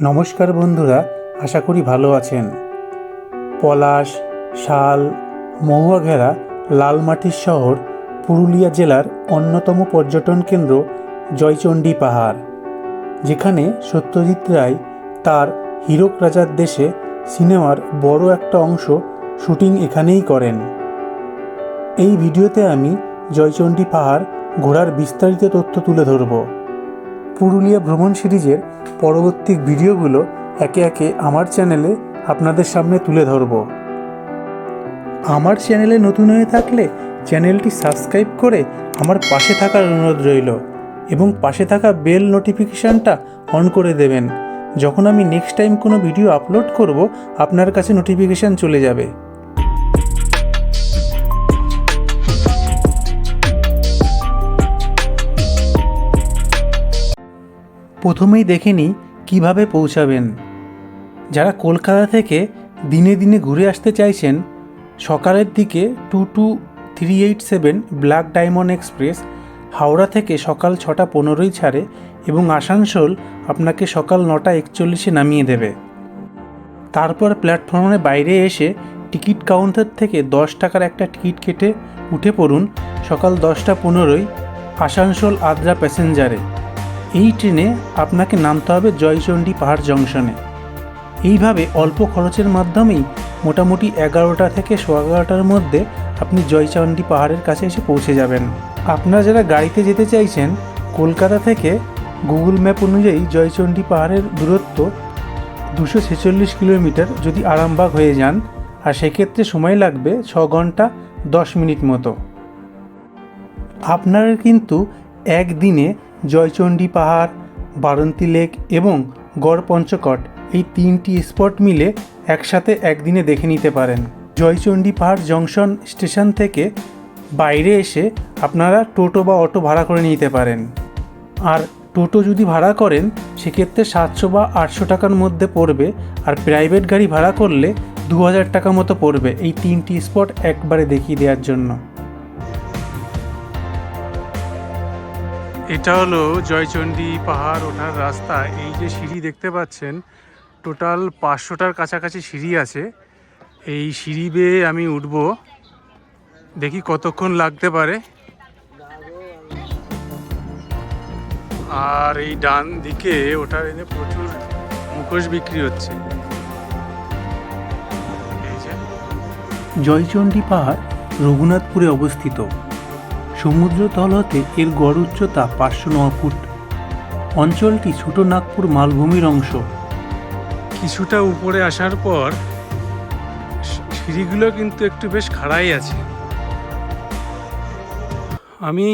নমস্কার বন্ধুরা, আশা করি ভালো আছেন। পলাশ, শাল মহুয়া ঘেরা লাল মাটির শহর, পুরুলিয়া জেলার অন্যতম পর্যটন কেন্দ্র জয়চণ্ডী পাহাড়। যেখানে সত্যজিৎ রায় তার হীরক রাজার দেশে সিনেমার বড় একটা অংশ শুটিং এখানেই করেন। এই ভিডিওতে আমি জয়চণ্ডী পাহাড় ঘোরার বিস্তারিত তথ্য তুলে ধরবো। পুরুলিয়া ভ্রমণ সিরিজের পরবর্তী ভিডিওগুলো একে একে আমার চ্যানেলে আপনাদের সামনে তুলে ধরব। আমার চ্যানেলে নতুন হয়ে থাকলে চ্যানেলটি সাবস্ক্রাইব করে আমার পাশে থাকার অনুরোধ রইল এবং পাশে থাকা বেল নোটিফিকেশানটা অন করে দেবেন। যখন আমি নেক্সট টাইম কোনো ভিডিও আপলোড করব, আপনার কাছে নোটিফিকেশান চলে যাবে। প্রথমেই দেখে নিই কীভাবে পৌঁছাবেন। যারা কলকাতা থেকে দিনে দিনে ঘুরে আসতে চাইছেন, সকালের দিকে two two three eight seven black diamond express, Howrah থেকে সকাল ছটা পনেরোই ছাড়ে এবং আসানসোল আপনাকে সকাল নটা একচল্লিশে নামিয়ে দেবে। তারপর প্ল্যাটফর্মের বাইরে এসে টিকিট কাউন্টার থেকে দশ টাকার একটা টিকিট কেটে উঠে পড়ুন সকাল দশটা পনেরোই আসানসোল আদ্রা প্যাসেঞ্জারে। এই ট্রেনে আপনাকে নামতে হবে জয়চণ্ডী পাহাড় জংশনে। এইভাবে অল্প খরচের মাধ্যমেই মোটামুটি এগারোটা থেকে সোয়া এগারোটার মধ্যে আপনি জয়চণ্ডী পাহাড়ের কাছে এসে পৌঁছে যাবেন। আপনারা যারা গাড়িতে যেতে চাইছেন, কলকাতা থেকে গুগল ম্যাপ অনুযায়ী জয়চণ্ডী পাহাড়ের দূরত্ব দুশো ছেচল্লিশ কিলোমিটার যদি আরামবাগ হয়ে যান, আর সেক্ষেত্রে সময় লাগবে ছ ঘণ্টা দশ মিনিট মতো। আপনারা কিন্তু একদিনে জয়চণ্ডী পাহাড়, বারন্তি লেক এবং গড় পঞ্চকট এই তিনটি স্পট মিলে একসাথে একদিনে দেখে নিতে পারেন। জয়চণ্ডী পাহাড় জংশন স্টেশন থেকে বাইরে এসে আপনারা টোটো বা অটো ভাড়া করে নিতে পারেন। আর টোটো যদি ভাড়া করেন, সেক্ষেত্রে সাতশো বা আটশো টাকার মধ্যে পড়বে আর প্রাইভেট গাড়ি ভাড়া করলে দু হাজার টাকা মতো পড়বে এই তিনটি স্পট একবারে দেখিয়ে দেওয়ার জন্য। এটা হলো জয়চণ্ডী পাহাড় ওঠার রাস্তা। এই যে সিঁড়ি দেখতে পাচ্ছেন, টোটাল পাঁচশোটার কাছাকাছি সিঁড়ি আছে। এই সিঁড়ি বেয়ে আমি উঠব। দেখি কতক্ষণ লাগতে পারে। আর এই ডান দিকে ওটার এনে প্রচুর মুখোশ বিক্রি হচ্ছে। জয়চণ্ডী পাহাড় রঘুনাথপুরে অবস্থিত। সমুদ্র তল হতে এর গড় উচ্চতা পাঁচশো ন ফুট। অঞ্চলটি ছোট নাগপুর মালভূমির অংশ। কিছুটা উপরে আসার পর সিঁড়িগুলো কিন্তু একটু বেশ খাড়াই আছে। আমি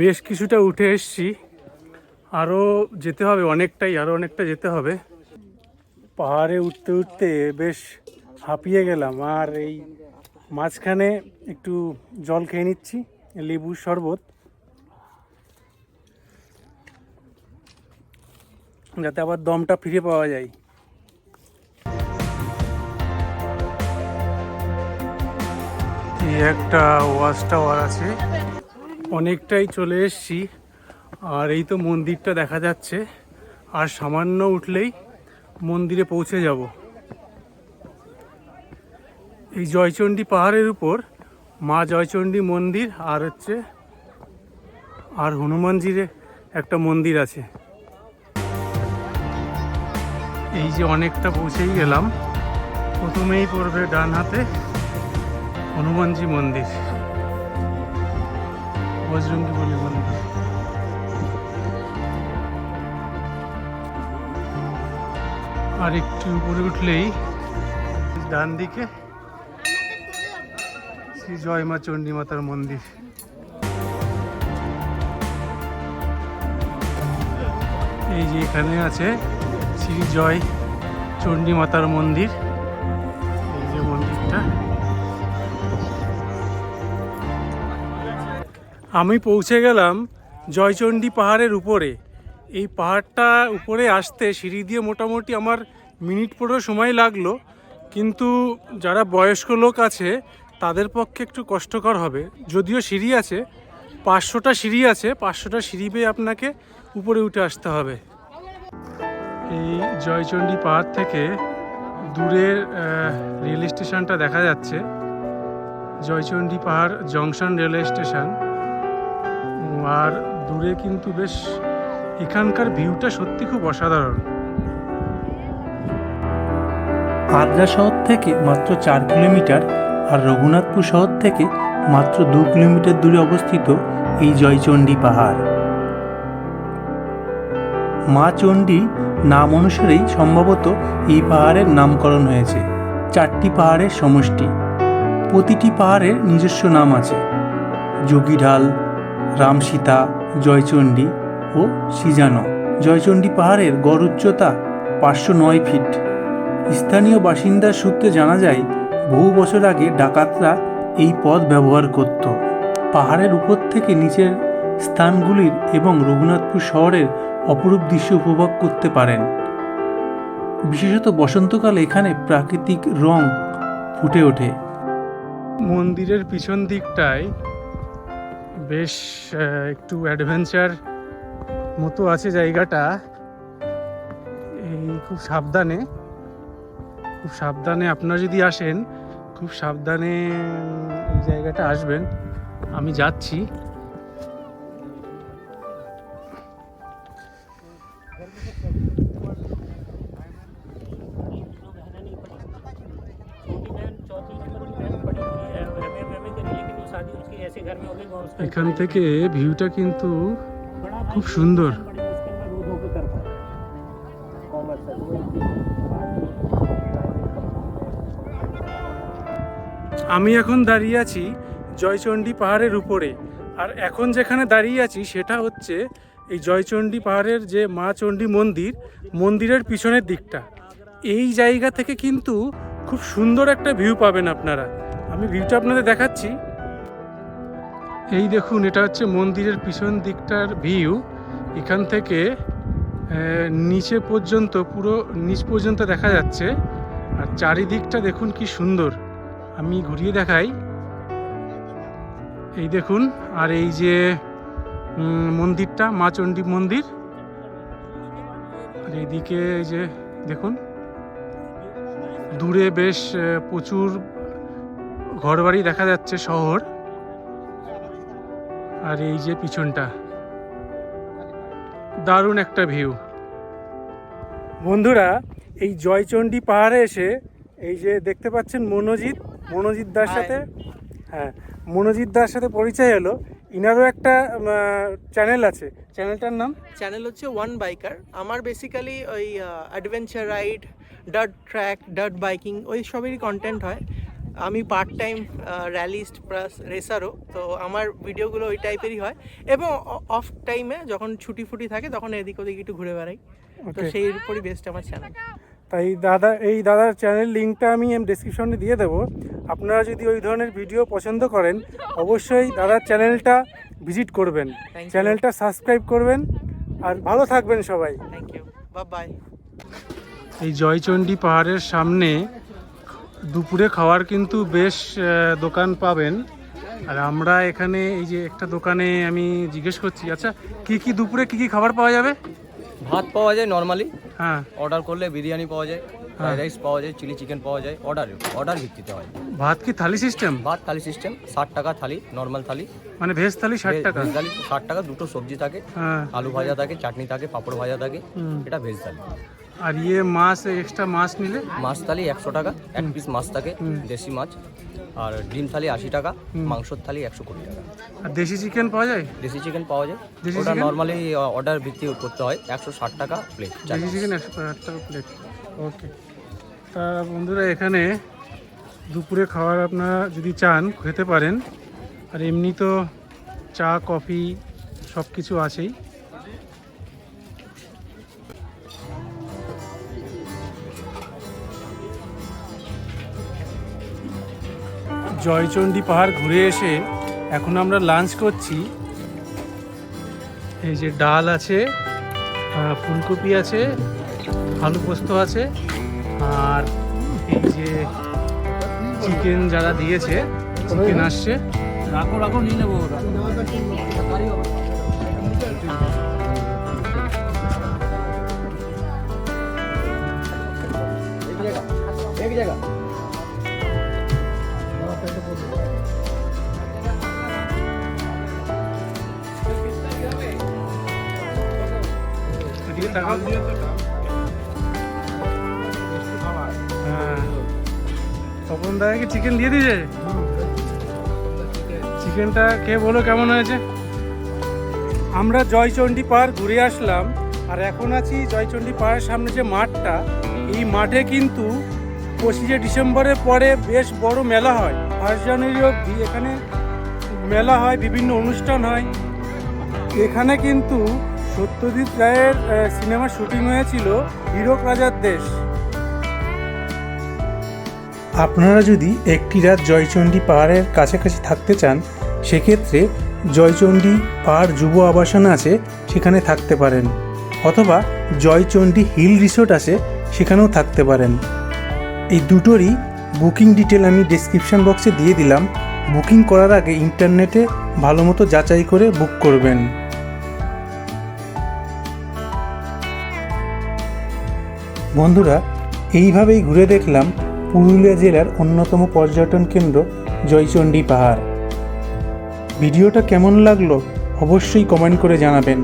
বেশ কিছুটা উঠে এসছি। আরও যেতে হবে অনেকটাই আরও অনেকটা যেতে হবে। পাহাড়ে উঠতে উঠতে বেশ হাঁপিয়ে গেলাম। আর এই মাঝখানে একটু জল খেয়ে নিচ্ছি। লেবুর শরবত, যাতে আবার দমটা ফিরে পাওয়া যায়। একটা ওয়াচ টাওয়ার আছে। অনেকটাই চলে এসছি, আর এই তো মন্দিরটা দেখা যাচ্ছে। আর সামান্য উঠলেই মন্দিরে পৌঁছে যাব। এই জয়চণ্ডী পাহাড়ের উপর মা জয়চণ্ডী মন্দির, আর হচ্ছে, আর হনুমানজির একটা মন্দির আছে। এই যে অনেকটা পৌঁছেই গেলাম। প্রথমেই পড়বে ডান হাতে হনুমানজি মন্দির। বজরঙ্গী বলি মন্দির। আর একটু উপরে উঠলেই ডান দিকে শ্রী জয় মা চণ্ডী মাতার মন্দির। এই যে এখানে আছে শ্রী জয় চণ্ডী মাতার মন্দির। এই যে মন্দিরটা। আমি পৌঁছে গেলাম জয়চণ্ডী পাহাড়ের উপরে। এই পাহাড়টা উপরে আসতে সিঁড়ি দিয়ে মোটামুটি আমার মিনিট পনেরো সময় লাগল। কিন্তু যারা বয়স্ক লোক আছে তাদের পক্ষে একটু কষ্টকর হবে। যদিও সিঁড়ি আছে, পাঁচশোটা সিঁড়ি আছে, পাঁচশোটা সিঁড়ি পেয়ে আপনাকে উপরে উঠে আসতে হবে। এই জয়চণ্ডী পাহাড় থেকে দূরের রেল স্টেশনটা দেখা যাচ্ছে। জয়চণ্ডী পাহাড় জংশন রেলওয়ে স্টেশন। আর দূরে কিন্তু বেশ এখানকার ভিউটা সত্যি খুব অসাধারণ। আদ্রা শহর থেকে মাত্র চার কিলোমিটার আর রঘুনাথপুর শহর থেকে মাত্র দু কিলোমিটার দূরে অবস্থিত এই জয়চণ্ডী পাহাড়। মা চণ্ডী নাম অনুসারেই সম্ভবত এই পাহাড়ের নামকরণ হয়েছে। চারটি পাহাড়ের সমষ্টি। প্রতিটি পাহাড়ের নিজস্ব নাম আছে। যোগীঢাল, রামসীতা, জয়চণ্ডী ও সিজানো। জয়চণ্ডী পাহাড়ের গড় উচ্চতা পাঁচশো নয় ফিট। স্থানীয় বাসিন্দার সূত্রে জানা যায় বহু বছর আগে ডাকাতরা এই পথ ব্যবহার করত। পাহাড়ের উপর থেকে নিচের স্থানগুলির এবং রঘুনাথপুর শহরের অপরূপ দৃশ্য উপভোগ করতে পারেন। বিশেষত বসন্তকালে এখানে প্রাকৃতিক রং ফুটে ওঠে। মন্দিরের পিছন দিকটায় বেশ একটু অ্যাডভেঞ্চার মতো আছে জায়গাটা। এই খুব সাবধানে। খুব সাবধানে আপনারা যদি আসেন, খুব সাবধানে এই জায়গাটা আসবেন। আমি যাচ্ছি। এখান থেকে ভিউটা কিন্তু খুব সুন্দর। আমি এখন দাঁড়িয়ে আছি জয়চণ্ডী পাহাড়ের উপরে। আর এখন যেখানে দাঁড়িয়ে আছি সেটা হচ্ছে এই জয়চণ্ডী পাহাড়ের যে মা চণ্ডী মন্দির, মন্দিরের পিছনের দিকটা। এই জায়গা থেকে কিন্তু খুব সুন্দর একটা ভিউ পাবেন আপনারা। আমি ভিউটা আপনাদের দেখাচ্ছি। এই দেখুন, এটা হচ্ছে মন্দিরের পিছন দিকটার ভিউ এখান থেকে নিচে পর্যন্ত, পুরো নিচ পর্যন্ত দেখা যাচ্ছে। আর চারিদিকটা দেখুন কি সুন্দর। আমি ঘুরিয়ে দেখাই। এই দেখুন, আর এই যে মন্দিরটা, মা চণ্ডী মন্দির। আর এইদিকে এই যে, দেখুন, দূরে বেশ প্রচুর ঘরবাড়ি দেখা যাচ্ছে শহর। আর এই যে পিছনটা, দারুণ একটা ভিউ। বন্ধুরা, এই জয়চণ্ডী পাহাড়ে এসে, এই যে দেখতে পাচ্ছেন মনোজিৎ। মনোজিৎ দার সাথে হ্যাঁ মনোজিৎ দার সাথে পরিচয় হলো। ইনারও একটা চ্যানেল আছে। চ্যানেলটার নাম? চ্যানেল হচ্ছে ওয়ান বাইকার আমার বেসিক্যালি ওই adventure ride dirt track dirt biking ওই সবেরই কন্টেন্ট হয়। আমি পার্ট টাইম র্যালিস্ট প্লাস রেসারও তো আমার ভিডিওগুলো ওই টাইপেরই হয়। এবং অফ টাইমে যখন ছুটি ফুটি থাকে তখন এদিক ওদিক একটু ঘুরে বেড়াই। তো সেই উপরই বেস্ট আমার চ্যানেল তাই দাদা এই দাদার চ্যানেল লিঙ্কটা আমি ডিসক্রিপশনে দিয়ে দেবো। আপনারা যদি ওই ধরনের ভিডিও পছন্দ করেন অবশ্যই দাদার চ্যানেলটা ভিজিট করবেন। চ্যানেলটা সাবস্ক্রাইব করবেন। আর ভালো থাকবেন সবাই। থ্যাংক ইউ বাই এই জয়চণ্ডী পাহাড়ের সামনে দুপুরে খাওয়ার কিন্তু বেশ দোকান পাবেন। আর আমরা এখানে এই যে একটা দোকানে আমি জিজ্ঞেস করছি আচ্ছা কি কি দুপুরে কি কি খাবার পাওয়া যাবে? ভাত পাওয়া যায় নর্মালি হ্যাঁ। অর্ডার করলে বিরিয়ানি পাওয়া যায় ফ্রাইড রাইস পাওয়া যায় চিলি চিকেন পাওয়া যায় অর্ডার অর্ডার ভিত্তিতে হয়। ভাত কি থালি সিস্টেম ভাত থালি সিস্টেম ষাট টাকা থালি নর্মাল থালি। মানে ভেজ থালি ষাট টাকা? ভেজ থালি ষাট টাকা দুটো সবজি থাকে হ্যাঁ। আলু ভাজা থাকে চাটনি থাকে পাঁপড় ভাজা থাকে এটা ভেজ থালি। আর ইয়ে মাছ এক্সট্রা মাছ নিলে? মাছ থালি একশো টাকা এক পিস মাছ থাকে দেশি মাছ। আর ডিম থালি আশি টাকা মাংসর থালি একশো কুড়ি টাকা। আর দেশি চিকেন পাওয়া যায়? দেশি চিকেন পাওয়া যায়। দেশি ওটা নর্মালি অর্ডার ভিত্তি করতে হয় একশো ষাট টাকা প্লেট দেশি চিকেন একশো ষাট টাকা প্লেট ওকে তা বন্ধুরা এখানে দুপুরে খাবার আপনারা যদি চান খেতে পারেন। আর এমনি তো চা কফি সব কিছু আছেই। জয়চণ্ডী পাহাড় ঘুরে এসে এখন আমরা লাঞ্চ করছি। এই যে ডাল আছে ফুলকপি আছে, আলু পোস্ত আছে, আর এই যে চিকেন যারা দিয়েছে চিকেন আসছে। রাখো রাখো, নিয়ে নেব জায়গা। হ্যাঁ। তপন চিকেন দিয়ে দিয়েছে? চিকেনটা খেয়ে বলো, কেমন হয়েছে? আমরা জয়চণ্ডী পাহাড় ঘুরে আসলাম, আর এখন আছি জয়চণ্ডী পাহাড়ের সামনে যে মাঠটা, এই মাঠে কিন্তু পঁচিশে ডিসেম্বরের পরে বেশ বড় মেলা হয়। ফার্স্ট জানুয়ারি অবধি এখানে মেলা হয়, বিভিন্ন অনুষ্ঠান হয়। এখানে কিন্তু সত্যজিৎ রায়ের সিনেমা শুটিং হয়েছিল হীরক রাজার দেশ। আপনারা যদি একটি রাত জয়চণ্ডী পাহাড়ের কাছাকাছি থাকতে চান, সেক্ষেত্রে জয়চণ্ডী পাহাড় যুব আবাসন আছে, সেখানে থাকতে পারেন। অথবা জয়চণ্ডী হিল রিসোর্ট আছে, সেখানেও থাকতে পারেন। এই দুটোরই বুকিং ডিটেল আমি ডেসক্রিপশন বক্সে দিয়ে দিলাম। বুকিং করার আগে ইন্টারনেটে ভালো মতো যাচাই করে বুক করবেন। বন্ধুরা, এইভাবেই ঘুরে দেখলাম পুরুলিয়া জেলার অন্যতম পর্যটন কেন্দ্র জয়চণ্ডী পাহাড়। ভিডিওটা কেমন লাগল অবশ্যই কমেন্ট করে জানাবেন।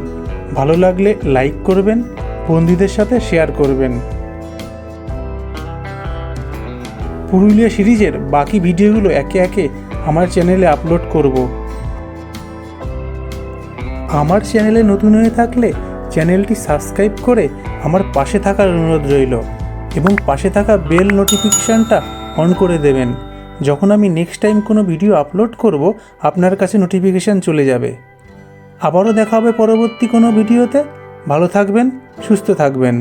ভালো লাগলে লাইক করবেন, বন্ধুদের সাথে শেয়ার করবেন। পুরুলিয়া সিরিজের বাকি ভিডিওগুলো একে একে আমার চ্যানেলে আপলোড করব। আমার চ্যানেলে নতুন হয়ে থাকলে চ্যানেলটি সাবস্ক্রাইব করে আমার পাশে থাকার অনুরোধ রইল এবং পাশে থাকা বেল নোটিফিকেশানটা অন করে দেবেন। যখন আমি নেক্সট টাইম কোনো ভিডিও আপলোড করব, আপনার কাছে নোটিফিকেশান চলে যাবে। আবারও দেখা হবে পরবর্তী কোনো ভিডিওতে ভালো থাকবেন, সুস্থ থাকবেন।